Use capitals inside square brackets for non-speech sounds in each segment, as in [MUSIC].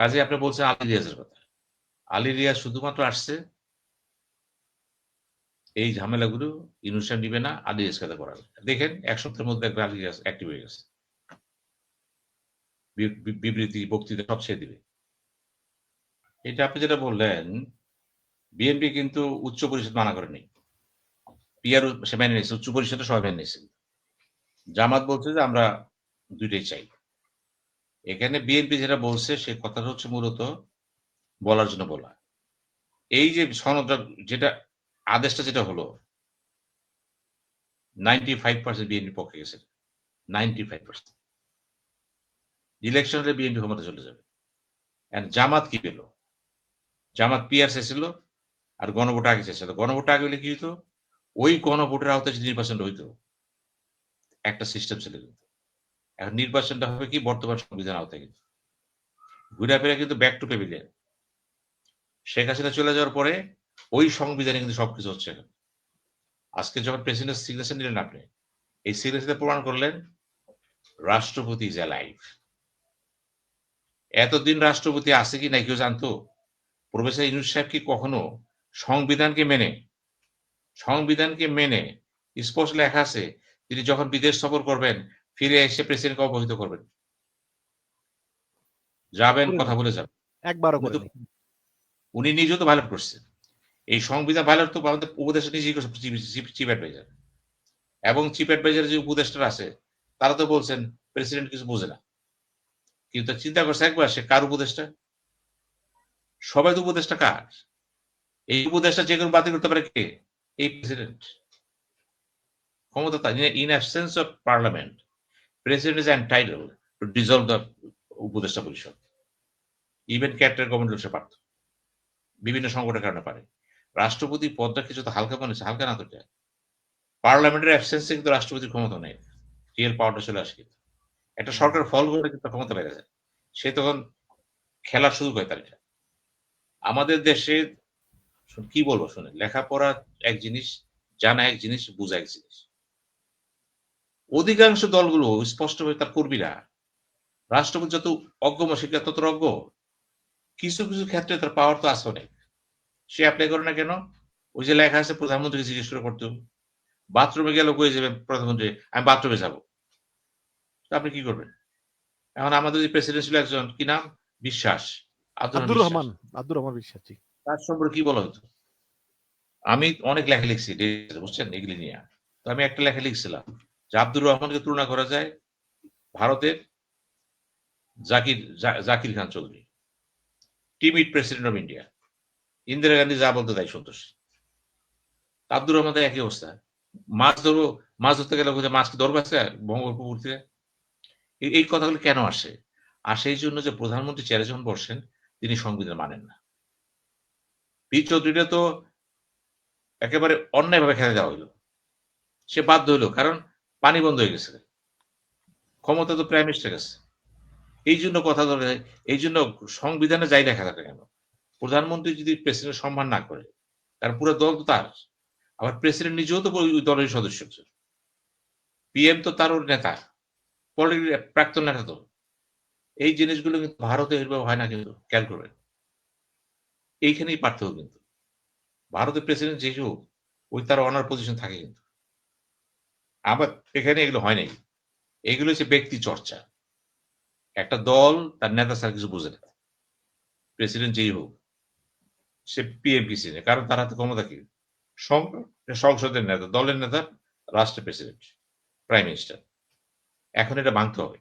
কাজে আপনি বলছেন আলী রিয়াজের কথা। আলী রিয়াজ শুধুমাত্র আসছে এই ঝামেলাগুলো ইনুশন নিবে না, আলী রিয়াজ কাছে করাবে। দেখেন, এক সপ্তাহের মধ্যে একবার আলী রিয়াজ অ্যাক্টিভ হয়ে গেছে। বিবৃতি, বক্তৃতা সব ছেড়ে দিবে। এটা আপনি যেটা বললেন, বিএনপি কিন্তু উচ্চ পরিষদ মানা করেনি। পিআর সে মেনে নিয়েছে, উচ্চ পরিষদে সবাই মেনে নিয়েছে। জামাত বলছে যে আমরা দুইটাই চাই। এখানে বিএনপি যেটা বলছে সে কথাটা হচ্ছে মূলত বলার জন্য বলা। এই যে সনদটা, যেটা আদেশটা যেটা হলো নাইনটি ফাইভ পার্সেন্ট বিএনপি পক্ষে গেছে। নাইনটি ফাইভ পার্সেন্ট ইলেকশনে বিএনপি ক্ষমতা চলে যাবে। জামাত কি পেল? জামাত পিআর ছিল আর গণভোট আগে চেয়েছিল গণভোট আগে হলে কি হতো ওই গণভোটের আওতায় যদি নির্বাচনটা হইতো, একটা সিস্টেম ছিল কিন্তু। এখন নির্বাচনটা হবে কি বর্তমান সংবিধান আওতায় কিন্তু। ঘুরে ফেরা কিন্তু back to pavilion Sheikh Hasina চলে যাওয়ার পরে ওই সংবিধানে কিন্তু সবকিছু হচ্ছে এখন। আজকে যখন প্রেসিডেন্ট সিগনেচার নিলেন আপনি, এই সিগনেচার প্রমাণ করলেন রাষ্ট্রপতি ইজ লাইফ এতদিন রাষ্ট্রপতি আছে কি না কেউ জানতো? প্রফেসর ইনুস সাহেব কি কখনো সংবিধানকে মেনে সংবিধানকে মেনে স্পষ্ট লেখা আছে, তিনি যখন বিদেশ সফর করবেন ফিরে এসে প্রেসিডেন্টকে অবহিত করবেন। যাবেন কথা বলে যাবেন। একবারও উনি নিজেও তো ভায়োলেট করছেন। এই সংবিধান ভায়োলেট তো আমাদের উপদেষ্টা নিজেই করছে চিফ অ্যাডভাইজার এবং চিফ অ্যাডভাইজার যে উপদেষ্টারা আছে তারা তো বলছেন প্রেসিডেন্ট কিছু বোঝে না। কিন্তু চিন্তা করছে একবার সে কার উপদেষ্টা? সবাই তো উপদেষ্টা কার? এই উপদেষ্টা যে কোনো বাতিল করতে পারে কে? এই প্রেসিডেন্ট ক্ষমতা in absence of parliament president is entitle to dissolve the উপদেষ্টা পরিষদ। ইভেন ক্যাপ্টেন গভর্নমেন্ট সে পারত বিভিন্ন সংকটের কারণে পারে। রাষ্ট্রপতি পদটা কিছু তো হালকা মনে হালকা না তো পার্লামেন্টের অ্যাবসেন্সে কিন্তু রাষ্ট্রপতির ক্ষমতা নেই। রিয়েল পাওয়ারটা চলে আসে। কিন্তু একটা সরকার ফল করে কিন্তু ক্ষমতা বেড়ে যায়। সে তখন খেলার সুযোগ হয় তার আমাদের দেশে কি বলব শুনে লেখাপড়া এক জিনিস, জানা এক জিনিস, বোঝা এক জিনিস। অধিকাংশ দলগুলো স্পষ্টভাবে তার কর্মীরা। রাষ্ট্রপতি যত অজ্ঞম শিক্ষা তত অজ্ঞ? কিছু কিছু ক্ষেত্রে তার পাওয়ার তো আছে অনেক। সে অ্যাপ্লাই করে না কেন? ওই যে লেখা আছে প্রধানমন্ত্রীকে জিজ্ঞেস করে করতে বাথরুমে গেল কয়ে যাবে প্রধানমন্ত্রী? আমি বাথরুমে যাব। আপনি কি করবেন? এখন আমাদের যে প্রেসিডেন্ট ছিল একজন কি নাম? বিশ্বাস। আব্দুর। রহমান আব্দুর রহমান বিশ্বাস জি। তার সম্পর্কে কি বলা হতো? আমি অনেক লেখা লিখছি বুঝছেন? এগুলি নিয়ে। তো আমি একটা লেখা লিখছিলাম। যে আব্দুর রহমানকে তুলনা করা যায় ভারতের Zakir Zakir Khan Chowdhury. Timid president of India. Indira Gandhi যা বলতে তাই সন্তোষ। আব্দুর রহমানের একই অবস্থা। মাছ ধরবো, মাছ ধরতে গেলে মাছ ধরবে আছে বঙ্গোপপুর থেকে এই- এই কথাগুলো কেন আসে? আর সেই জন্য যে প্রধানমন্ত্রী চেয়ারে যখন বসেন, তিনি সংবিধান মানেন না। পি চৌধুরীটা তো একেবারে অন্যায়ভাবে খেলে দেওয়া হইল। সে বাধ্য হইল। কারণ পানি বন্ধ হয়ে গেছে ক্ষমতা তো প্রাইম মিনিস্টার কাছে এই জন্য কথা ধরে এই জন্য সংবিধানে যাই লেখা থাকে কেন? প্রধানমন্ত্রী যদি প্রেসিডেন্ট সম্মান না করে, তার পুরো দল তো তার। আবার প্রেসিডেন্ট নিজেও তো ওই দলের সদস্য পিএম তো তার ওর নেতা পলিটিক্যাল প্রাক্তন নেতা তো। এই জিনিসগুলো কিন্তু ভারতে এভাবে হয় না কিন্তু, খেয়াল করবেন। এইখানেই পার্থক্য কিন্তু। ভারতের প্রেসিডেন্ট যে হোক, ওই তার অনার পজিশন থাকে কিন্তু। আবার এখানে এগুলো হয় নাই। এগুলো হচ্ছে ব্যক্তি চর্চা। একটা দল তার নেতা স্যার কিছু বুঝে না। প্রেসিডেন্ট যেই হোক, সে পিএম কি চিনে কারণ তার হাতে ক্ষমতা কি? সংসদের নেতা, দলের নেতা, রাষ্ট্রের প্রেসিডেন্ট প্রাইম মিনিস্টার এখন এটা ভাঙতে হবে।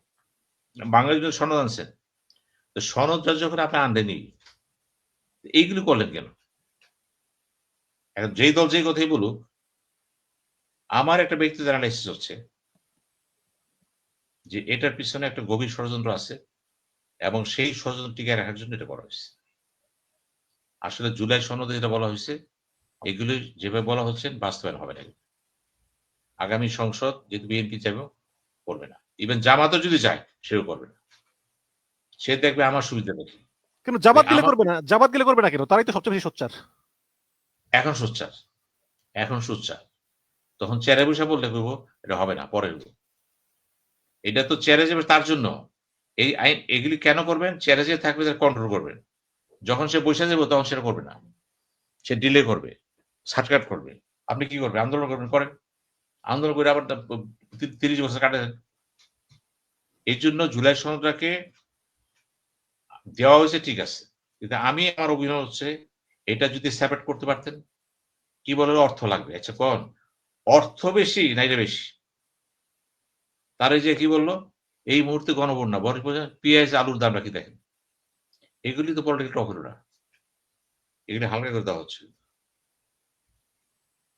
বাংলাদেশ সনদ আনছেন। তো সনদটা যখন আপনি আনলেনি এইগুলো করলেন কেন? এখন যেই দল যেই কথাই বলুক আমার একটা ব্যক্তিগত অ্যানালাইসিস হচ্ছে যে এটার পিছনে একটা গভীর ষড়যন্ত্র আছে এবং সেই ষড়যন্ত্র টিকে রাখার জন্য এটা করা হয়েছে। আসলে জুলাই সনদে যেটা বলা হয়েছে এগুলো যেভাবে বলা হচ্ছে বাস্তবায়ন হবে না। আগামী সংসদ যেহেতু বিএনপি চাইবে করবে না। ইভেন জামাতও যদি চায় সেও করবে না। সে দেখবে আমার সুবিধা দেখি কেন জামাত গেলে করবে না? জামাত গেলে করবে না কেন? তারাই তো সবচেয়ে বেশি সোচ্চার। এখন সোচ্চার। এখন সোচ্চার। তখন চেয়ারে বসে বললে করব এটা হবে না, পরে। এটা তো চেয়ারে যাবে তার জন্য। এই আইন, এগুলি কেন করবেন? চেয়ারে যে থাকবে, তার কন্ট্রোল করবেন। যখন সে বসে যাবে, তখন সেটা করবে না। সে ডিলে করবে সার্টকাট করবে। আপনি কি করবেন? আন্দোলন করবেন, করেন। আন্দোলন করে আবার তিরিশ বছর কাটে দেন এই জন্য জুলাই সনদটাকে দেওয়া হয়েছে, ঠিক আছে। কিন্তু আমি, আমার অভিনয় হচ্ছে, এটা যদি সেপারেট করতে পারতেন, কি বলে, অর্থ লাগবে। আচ্ছা কোন? অর্থ বেশি না এটা বেশি। তার যে কি বলল? এই মুহূর্তে গণবন্যা বড় পেঁয়াজ, আলুর দাম কি দেখেন। এগুলি তো পলিটিক্যাল টক হলো না এগুলি হালকা করে দেওয়া হচ্ছে।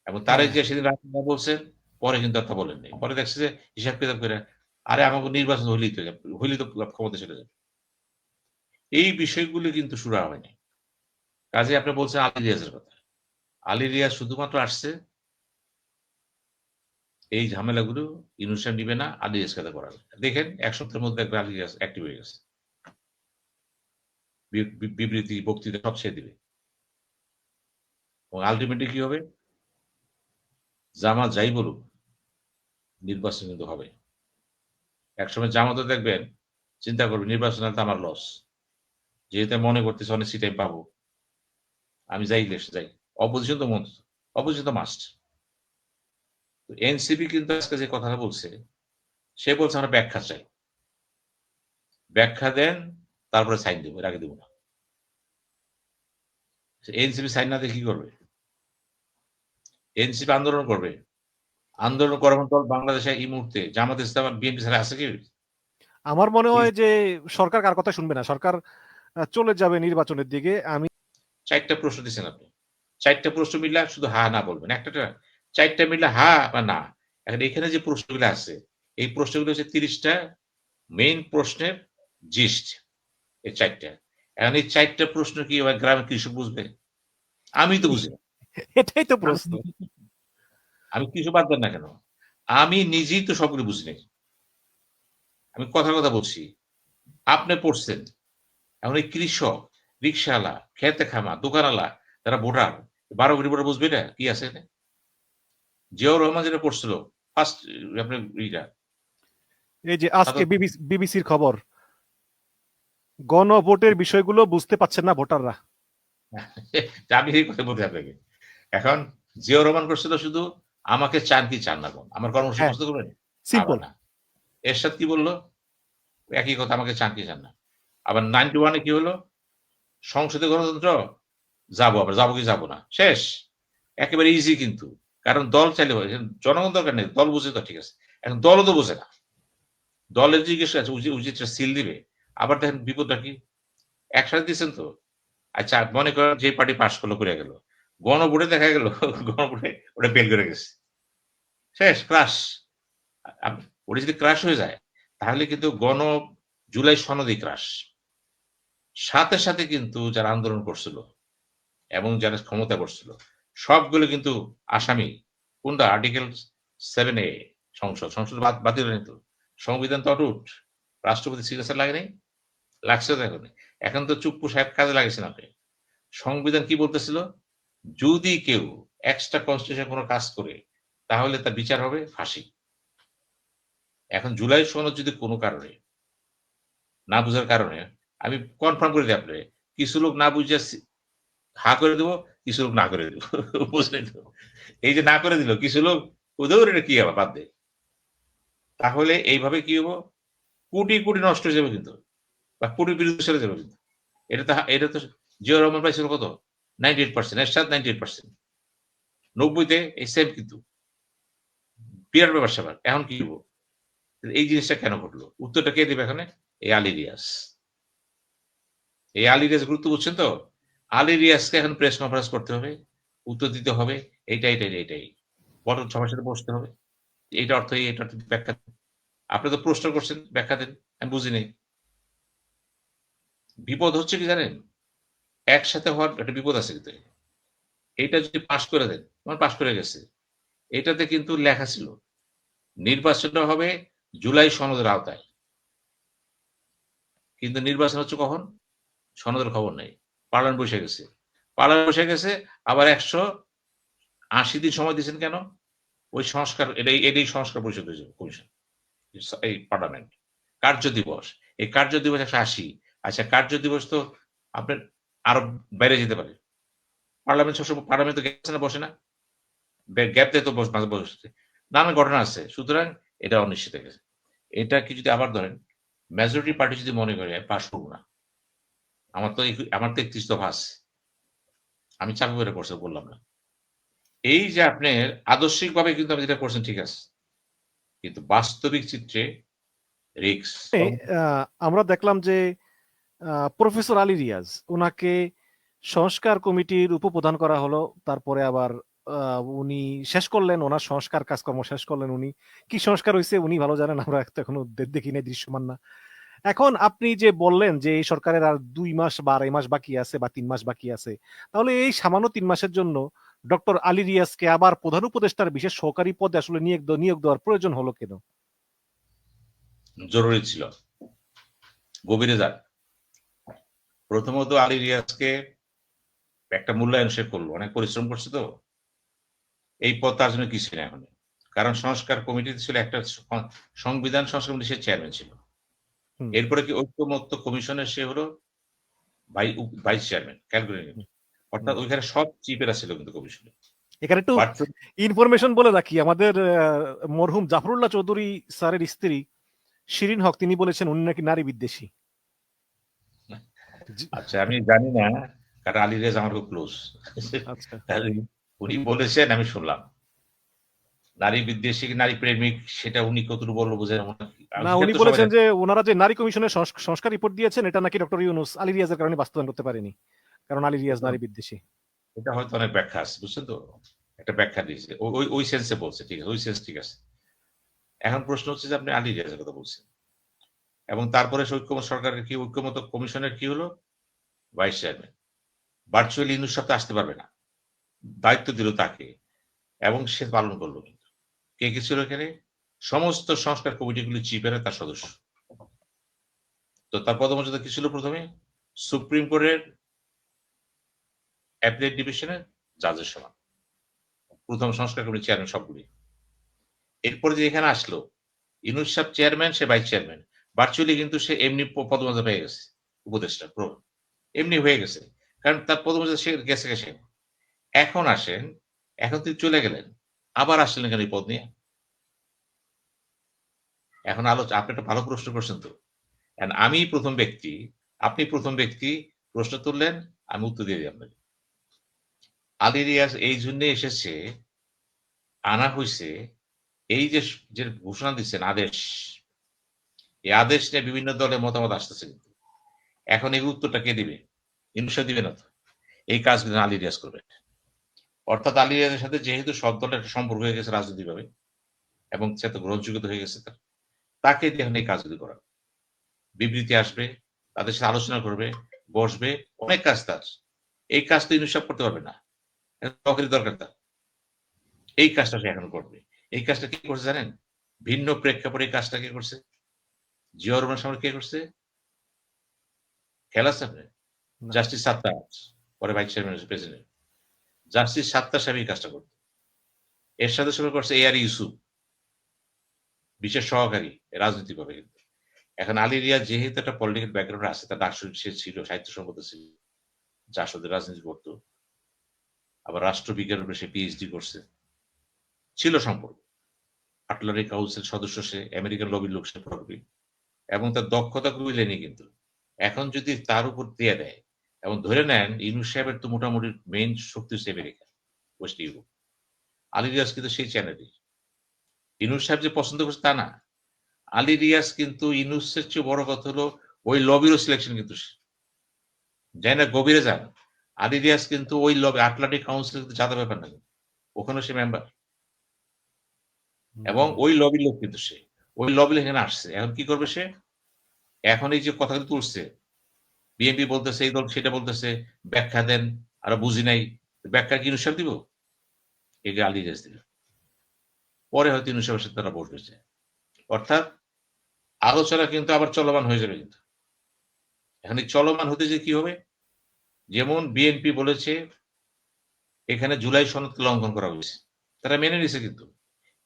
এবং তারে যে সেদিন রাজনীতি বলছেন পরে কিন্তু তা বলেননি পরে দেখছে যে হিসাব কিতাব করে, আরে আমাকে নির্বাচন হইলেই তো হইলেই তো ক্ষমতা চলে যাবে। এই বিষয়গুলি কিন্তু শুরু হয়নি। কাজে আপনি বলছেন আলী রিয়াজের কথা। আলী রিয়াজ শুধুমাত্র আসছে এই ঝামেলাগুলো ইউনিশন নিবে না রিয়াজ কাছে করার দেখেন, এক সপ্তাহের মধ্যে একবার অ্যাক্টিভ হয়ে গেছে। বিবৃতি, বক্তৃতা সব সে দিবে। এবং আলটিমেটলি কি হবে? জামাত যাই বলুক, নির্বাচন কিন্তু হবে। একসময় জামাতও দেখবেন, চিন্তা করবে, নির্বাচন তো আমার লস যেহেতু আমি মনে করতেছি অনেক সিটাই পাবো। আমি যাই যাই। অপোজিশন তো মন অপোজিশন তো মাস্ট এনসিপি কিন্তু আজকে যে কথাটা বলছে সে বলছে আমরা ব্যাখ্যা চাই। ব্যাখ্যা দেন তারপরে সাইন দেবো এর আগে দেবো না। এনসিপি সাইন না দিয়ে কি করবে? এনসিপি আন্দোলন করবে। আন্দোলন করার মতো দল বাংলাদেশে এই মুহূর্তে জামাত ইসলাম বিএনপি ছাড়া আছে কি? আমার মনে হয় যে সরকার কার কথা শুনবে না? সরকার চলে যাবে নির্বাচনের দিকে। আমি চারটা প্রশ্ন দিচ্ছেন আপনি। চারটা প্রশ্ন মিললে শুধু হা না বলবেন। একটা চারটা মিললে হা বা না? এখন এখানে যে প্রশ্নগুলো আছে এই প্রশ্নগুলো হচ্ছে তিরিশটা মেইন প্রশ্নের জিস্ট এই চারটা। এখন এই চারটা প্রশ্ন কি এবার গ্রামের কৃষক বুঝবে? আমি তো বুঝি এটাই তো প্রশ্ন। আমি কৃষক বাদ দেন না কেন? আমি নিজেই তো সবগুলো বুঝি নাই। আমি কথা কথা বলছি। আপনি পড়ছেন এখন এই কৃষক রিক্সাওয়ালা খেতে খামা দোকানওয়ালা যারা ভোটার বারো কোটি ভোটার বুঝবে না কি আছে এখানে? জিয়াউর রহমান যেটা পড়ছিল ফার্স্ট ইটা এই যে আজকে বিবিসির খবর। গণভোটের বিষয়গুলো বুঝতে পারছেন না ভোটাররা। [LAUGHS] আমি এই কথা বলতে আপনাকে। এখন জিয়াউর রহমান করছিল শুধু আমাকে চান কি চান না কোন? আমার কর্মসূচি হ্যাঁ। বুঝতে করবেন? সিম্পল না। এরশাদ কি বলল? একই কথা আমাকে চান কি চান না। আবার নাইনটি ওয়ানে কি হলো? সংসদে গণতন্ত্র? যাব আবার যাব কি যাব না। শেষ। একেবারে ইজি কিন্তু। কারণ দল চাইলে হয় জনগণ দরকার নেই, দল বুঝে তো ঠিক আছে। এখন দলও তো বোঝে না। দলের জিজ্ঞেস আছে উচিত উচিত সিল দিবে, আবার দেখেন বিপদটা কি? একসাথে দিয়েছেন তো? আচ্ছা মনে করেন যে পার্টি পাশ করল করে গেল, গণভোটে দেখা গেল, গণভোটে ওটা বেল করে গেছে। শেষ ক্রাশ ওটা যদি ক্রাশ হয়ে যায়, তাহলে কিন্তু গণ জুলাই সনদই ক্রাশ সাথে সাথে কিন্তু যারা আন্দোলন করছিল, এবং যারা ক্ষমতা করছিল সবগুলো কিন্তু আসামি কোনটা আর্টিকেল সেভেন এ সংসদ। সংসদ বাতিল হয়নি তো? সংবিধান তো অটুট। রাষ্ট্রপতি সিগনেচার লাগে নাই? লাগছে তো এখন এখন তো চুপ্পু সাহেব কাজে লাগিয়েছেন আপনি। সংবিধান কি বলতেছিল? যদি কেউ এক্সট্রা কনস্টিটিউশন কোনো কাজ করে, তাহলে তার বিচার হবে ফাঁসি। এখন জুলাই সনদ যদি কোনো কারণে, না বুঝার কারণে, আমি কনফার্ম করে দিই আপনি কিছু লোক না বুঝে হা করে দেবো কিছু লোক না করে দেবো বুঝলেন তো? এই যে না করে দিল, কিছু লোক ওদের এটা কি হবে বাদ দে। তাহলে এইভাবে কি হব? কোটি কোটি নষ্ট হয়ে যাবে কিন্তু। বা কোটি বিরুদ্ধে চলে যাবে কিন্তু। এটা তো এটা তো জিও রহমান পাইছিল কত? নাইনটি এইট পার্সেন্ট, এর সাথে নাইনটি এইট পার্সেন্ট। নব্বইতে এই সেম কিন্তু। বিরাট ব্যাপার স্যাপার। এখন কি হব? এই জিনিসটা কেন ঘটলো? উত্তরটা কে দেবে এখানে? এই আলী রিয়াস এই আলী রিয়াস গুরুত্ব বুঝছেন তো? আলী রিয়াজকে এখন প্রেস কনফারেন্স করতে হবে উত্তর দিতে হবে এইটাই এইটাই এটাই বড় সবার সাথে বসতে হবে। এইটা অর্থ এই, এটা ব্যাখ্যা আপনি তো প্রশ্ন করছেন ব্যাখ্যা দেন আমি বুঝিনি বিপদ হচ্ছে কি জানেন? একসাথে হওয়ার একটা বিপদ আছে কিন্তু। এইটা যদি পাশ করে দেন আমার পাশ করে গেছে। এটাতে কিন্তু লেখা ছিল নির্বাচনটা হবে জুলাই সনদের আওতায়। কিন্তু নির্বাচন হচ্ছে কখন? সনদের খবর নেই। পার্লামেন্ট বসে গেছে। পার্লামেন্ট বসে গেছে, আবার একশো আশি দিন সময় দিয়েছেন কেন? ওই সংস্কার, এটাই এটাই সংস্কার পরিষদ হয়েছে, কমিশন, এই পার্লামেন্ট। কার্য দিবস, এই কার্য দিবস একশো আশি আচ্ছা কার্য দিবস তো আপনার আরও বাইরে যেতে পারে। পার্লামেন্ট সবসময়, পার্লামেন্ট তো গেছে না বসে না। গ্যাপ দিয়ে তো বস- বসে নানান ঘটনা আছে, সুতরাং এটা অনিশ্চিত গেছে। এটা কি যদি আবার ধরেন মেজরিটি পার্টি যদি মনে করে পাশ করব না। আমার তো আমার তো একত্রিশ দফা আছে। আমি চাপে পড়ে করছে, বললাম না। এই যে আপনার আদর্শিক ভাবে কিন্তু আপনি যেটা করছেন ঠিক আছে। কিন্তু বাস্তবিক চিত্রে রিক্স আমরা দেখলাম যে প্রফেসর আলী রিয়াজ ওনাকে সংস্কার কমিটির উপপ্রধান করা হলো, তারপরে আবার উনি শেষ করলেন, ওনার সংস্কার কাজকর্ম শেষ করলেন উনি। কি সংস্কার হয়েছে উনি ভালো জানেন, আমরা এখনও দেখি নাই, দৃশ্যমান না। এখন আপনি যে বললেন যে এই সরকারের আর দুই মাস বা আড়াই মাস বাকি আছে বা তিন মাস বাকি আছে, তাহলে এই সামান্য তিন মাসের জন্য ডক্টর আলী রিয়াজকে আবার প্রধান উপদেষ্টার বিশেষ সহকারী পদে আসলে নিয়োগ নিয়োগ দেওয়ার প্রয়োজন হলো কেন? জরুরি ছিল। গভীরে যান প্রথমত আলী রিয়াজকে একটা মূল্যায়ন সে করল। অনেক পরিশ্রম করছে তো। এই পদ তার জন্য কিছু না এখন কারণ সংস্কার কমিটিতে ছিল একটা সংবিধান সংস্কার কমিটি সে চেয়ারম্যান ছিল। এরপরে কি ঐক্যমত্য কমিশনের সে হলো ভাই- ভাইস চেয়ারম্যান ক্যালকুলেট অর্থাৎ ওইখানে সব চিপেরা ছিল কিন্তু কমিশনে। এখানে একটু ইনফরমেশন বলে রাখি আমাদের মরহুম জাফরুল্লাহ চৌধুরী স্যারের স্ত্রী শিরিন হক তিনি বলেছেন উনি নাকি নারী বিদ্বেষী। আচ্ছা আমি জানি না কারণ আলী রিয়াজ আমার খুব ক্লোজ আচ্ছা। [LAUGHS] উনি বলেছেন আমি শুনলাম। নারী বিদ্বেষী নারী প্রেমিক সেটা উনি কতটুকু বলল বোঝেন না। উনি বলেছেন যে ওনারা যে নারী কমিশনের সংস্কার রিপোর্ট দিয়েছেন এটা নাকি ডক্টর ইউনুস আলী রিয়াজের কারণে বাস্তবায়ন করতে পারেনি। কারণ আলী রিয়াজ নারী বিদ্বেষী। এটা হয়তো অনেক ব্যাখ্যা আছে বুঝছেন তো? একটা ব্যাখ্যা দিয়েছে। ওই ওই সেন্সে বলছে ঠিক আছে ওই সেন্স ঠিক আছে। এখন প্রশ্ন হচ্ছে যে আপনি আলী রিয়াজের কথা বলছেন। এবং তারপরে ঐক্যমত সরকারের কি ঐক্যমত কমিশনের কি হলো? ভাইস চেয়ারম্যান ভার্চুয়ালি ইউনুস সপ্তাহে আসতে পারবে না। দায়িত্ব দিল তাকে। এবং সে পালন করল কিন্তু কে কে ছিল এখানে? সমস্ত সংস্কার কমিটিগুলি চিফেরা তার সদস্য। তো তার পদমর্যাদা কি ছিল প্রথমে? সুপ্রিম কোর্টের অ্যাপিলেট ডিভিশনের জাজের সমান। প্রথম সংস্কার কমিটি চেয়ারম্যান সবগুলি। এরপরে যে এখানে আসলো, ইনুস সাহেব চেয়ারম্যান সে ভাইস চেয়ারম্যান ভার্চুয়ালি কিন্তু সে এমনি পদমর্যাদা পেয়ে গেছে, উপদেষ্টা প্রো এমনি হয়ে গেছে। কারণ তার পদমর্যাদা সে গেছে গেছে এখন আসেন, এখন তিনি চলে গেলেন। আবার আসলেন কেন এই পদ নিয়ে? এখন আলোচনা আপনি একটা ভালো প্রশ্ন করছেন তো। আমি প্রথম ব্যক্তি, আপনি প্রথম ব্যক্তি প্রশ্ন তুললেন, আমি উত্তর দিয়ে দিই আপনাকে। আলী রিয়াজ এই জন্য এসেছে, আনা হয়েছে এই যে যে ঘোষণা দিচ্ছেন আদেশ, এই আদেশ নিয়ে বিভিন্ন দলের মতামত আসতেছে কিন্তু। এখন এই উত্তরটা কে দিবে? ইনসা দিবে না তো। এই কাজগুলো আলী রিয়াজ করবে অর্থাৎ আলী সাথে যেহেতু সব দলের একটা সম্পর্ক হয়ে গেছে রাজনৈতিকভাবে এবং সে তো গ্রহণযোগ্যতা হয়ে গেছে তার তাকে এখন এই কাজগুলি করা বিবৃতি আসবে তাদের সাথে আলোচনা করবে বসবে অনেক কাজ তার। এই কাজ তো ইনুসাব করতে পারবে না। চাকরি দরকার তার। এই কাজটা সে এখন করবে। এই কাজটা কি করছে জানেন? ভিন্ন প্রেক্ষাপটে এই কাজটা কে করছে? জিয়া রহমান সামনে কে করছে? খেলা সামনে। জাস্টিস সাত্তার পরে ভাইস চেয়ারম্যান প্রেসিডেন্ট। সাত্তার সাহেব এই কাজটা করতো। এর সাথে সঙ্গে করছে এ আর ইউসুফ। বিশেষ সহকারী রাজনৈতিকভাবে কিন্তু। এখন আলী রিয়া যেহেতু একটা পলিটিক্যাল ব্যাকগ্রাউন্ড আছে, তার ডাকসু সে ছিল সাহিত্য সম্পদ ছিল জাসদের রাজনীতি করতো। আবার রাষ্ট্রবিজ্ঞানের উপরে সে পিএইচডি করছে। ছিল সম্পর্ক। আটলারি কাউন্সিল সদস্য সে আমেরিকান লবির লোক সে এবং তার দক্ষতা বুঝলেনি কিন্তু। এখন যদি তার উপর দিয়ে দেয় এবং ধরে নেন ইউনুস সাহেবের তো মোটামুটি মেইন শক্তি হচ্ছে America west Europe Ali Riaz কিন্তু সেই চ্যানেলই ইউনুস সাহেব যে পছন্দ করছে তা না। আলী রিয়াজ কিন্তু ইউনুসের চেয়ে বড় কথা হলো ওই লবিরও সিলেকশন কিন্তু সে। যাই না গভীরে যান। আলী রিয়াজ কিন্তু ওই লবি আটলান্টিক কাউন্সিল কিন্তু যাতা ব্যাপার না। কিন্তু। ওখানে সে মেম্বার এবং ওই লবির লোক কিন্তু সে। ওই লবি এখানে আসছে। এখন কি করবে সে? এখন এই যে কথাগুলো তুলছে বিএনপি বলতেছে, এই দল সেটা বলতেছে, ব্যাখ্যা দেন, আর বুঝি নাই, ব্যাখ্যা কি ইনুসাব দিব? একে আলী রিয়াজ দিল। পরে হয়তো ইনুসাবের সাথে তারা বসবে অর্থাৎ আলোচনা কিন্তু আবার চলমান হয়ে যাবে কিন্তু। এখন চলমান হতে যে কি হবে? যেমন বিএনপি বলেছে, এখানে জুলাই সনদকে লঙ্ঘন করা হয়েছে। তারা মেনে নিছে কিন্তু।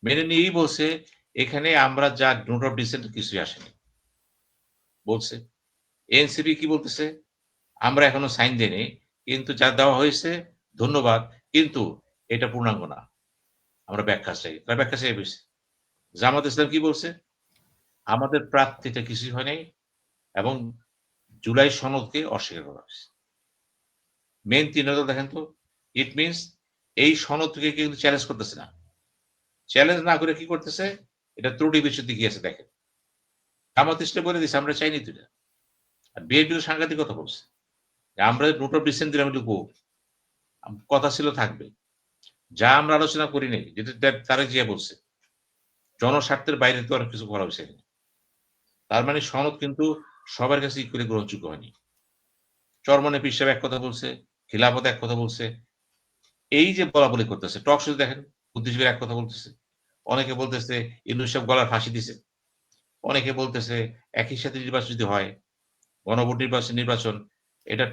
মেনে নিয়েই বলছে, এখানে আমরা যা নোট অফ ডিসেন্ট কিছুই আসেনি। বলছে এনসিপি কি বলতেছে? আমরা এখনও সাইন দেয়নি কিন্তু যা দেওয়া হয়েছে, ধন্যবাদ, কিন্তু এটা পূর্ণাঙ্গ না। আমরা ব্যাখ্যা চাই। তারা ব্যাখ্যা চাই বসে জামাত ইসলাম কি বলছে? আমাদের প্রার্থীটা কিছুই হয় নাই, এবং জুলাই সনদকে অস্বীকার করা হয়েছে। মেন তিন হাজার দেখেন তো ইট মিনস এই সনদকে কিন্তু চ্যালেঞ্জ করতেছে না। চ্যালেঞ্জ না করে কি করতেছে? এটা ত্রুটি বিচ্ছুতি গিয়েছে, দেখেন। জামাত ইসলাম বলে দিচ্ছে আমরা চাইনি তুই আর বিএনপি তো সাংঘাতিক কথা বলছে। আমরা নোট অফ ডিসেন্ট দিলাম লিখব কথা ছিল থাকবে। যা আমরা আলোচনা করি নাই, যেটা তারা জিয়া বলছে, জনস্বার্থের বাইরে তো আর কিছু করা হয়েছে। তার মানে সনদ কিন্তু সবার কাছে ইকুয়ালি গ্রহণযোগ্য হয়নি। চরমনে পিসাব এক কথা বলছে, খিলাফত এক কথা বলছে। এই যে বলা বলি করতেছে, টক শুধু দেখেন, বুদ্ধিজীবীর এক কথা বলতেছে। অনেকে বলতেছে সাহেব গলার ফাঁসি দিছে। অনেকে বলতেছে, একই সাথে নির্বাচন যদি হয় গণভোট নির্বাচন নির্বাচন, এটা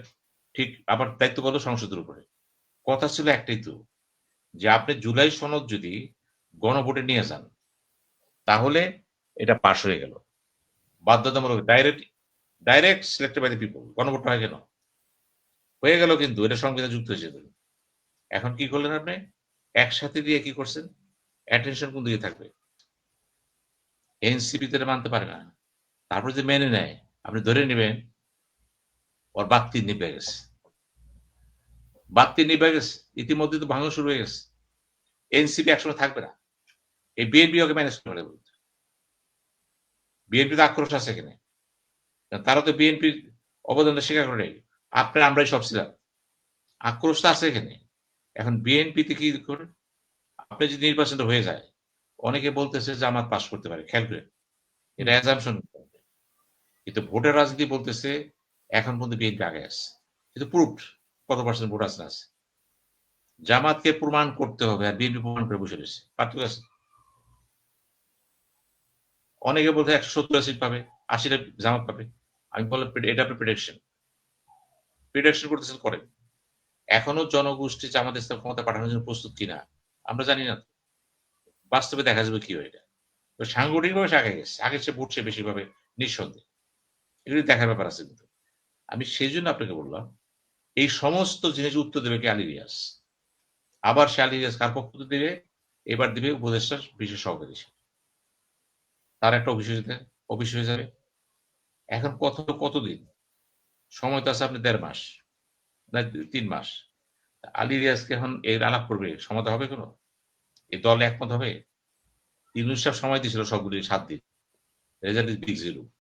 ঠিক আবার দায়িত্ব সংসদের উপরে। কথা ছিল একটাই তো, যে আপনি জুলাই সনদ যদি গণভোটে নিয়ে যান, তাহলে এটা পাশ হয়ে গেল। বাধ্যতামূলক direct direct selected by the people গণভোট হয় কেন? হয়ে গেল কিন্তু, এটা সংবিধান যুক্ত হয়েছে। এখন কি করলেন আপনি? একসাথে দিয়ে কি করছেন? অ্যাটেনশন কোন দিকে থাকবে? এনসিপি তো মানতে পারে না। তারপর যে মেনে নেয় আপনি ধরে নেবেন, ওর বাত্তি নিভে গেছে। বাত্তি নিভে গেছে, ইতিমধ্যে তো ভাঙন শুরু হয়ে গেছে। এনসিপি একসময় থাকবে না। এই বিএনপি ওকে ম্যানেজ করে বলতে। বিএনপি তো আক্রোশ আছে এখানে তারা তো বিএনপির অবদানটা স্বীকার করে আপনার, আমরাই সব ছিলাম। আক্রোশটা আছে এখানে। এখন বিএনপিতে কি করে? আপনি যদি নির্বাচনটা হয়ে যায়, অনেকে বলতেছে যে আমার পাস করতে পারে, খেয়াল করে এটা অ্যাজামশন কিন্তু ভোটের রাজনীতি বলতেছে, এখন পর্যন্ত বিএনপি আগে আছে। কিন্তু প্রুফ, কত পার্সেন্ট ভোট আছে আছে? জামাতকে প্রমাণ করতে হবে আর বিএনপি প্রমাণ করে বসে রয়েছে। পার্থক্য আছে? অনেকে বলতে একশো সত্তর সিট পাবে, আশিটা জামাত পাবে। আমি বললাম এটা আপনার প্রিডিকশন প্রিডিকশন করতেছেন করেন এখনও জনগোষ্ঠী জামাত ইসলাম ক্ষমতা পাঠানোর জন্য প্রস্তুত কিনা, আমরা জানি না। বাস্তবে দেখা যাবে কি হয় এটা। সাংগঠনিকভাবে সে আগে গেছে। আগে সে ভোট সে বেশি পাবে নিঃসন্দেহে। এগুলি দেখার ব্যাপার আছে কিন্তু। আমি সেই জন্য আপনাকে বললাম, এই সমস্ত জিনিস উত্তর দেবে কি? আলী রিয়াজ আবার সে আলী কার পক্ষ দেবে? এবার দেবে উপদেষ্টা বিশেষ সহকারী। তার একটা অফিস হয়ে অফিস হয়ে যাবে। এখন কত, কতদিন? সময় তো আছে আপনি দেড় মাস, না তিন মাস। আলী রিয়াজকে এখন এর আলাপ করবে সমাধা হবে কোনো? এই দল একমত হবে? সাহেব সময় দিয়েছিল সবগুলি সাত দিন। Result is big zero.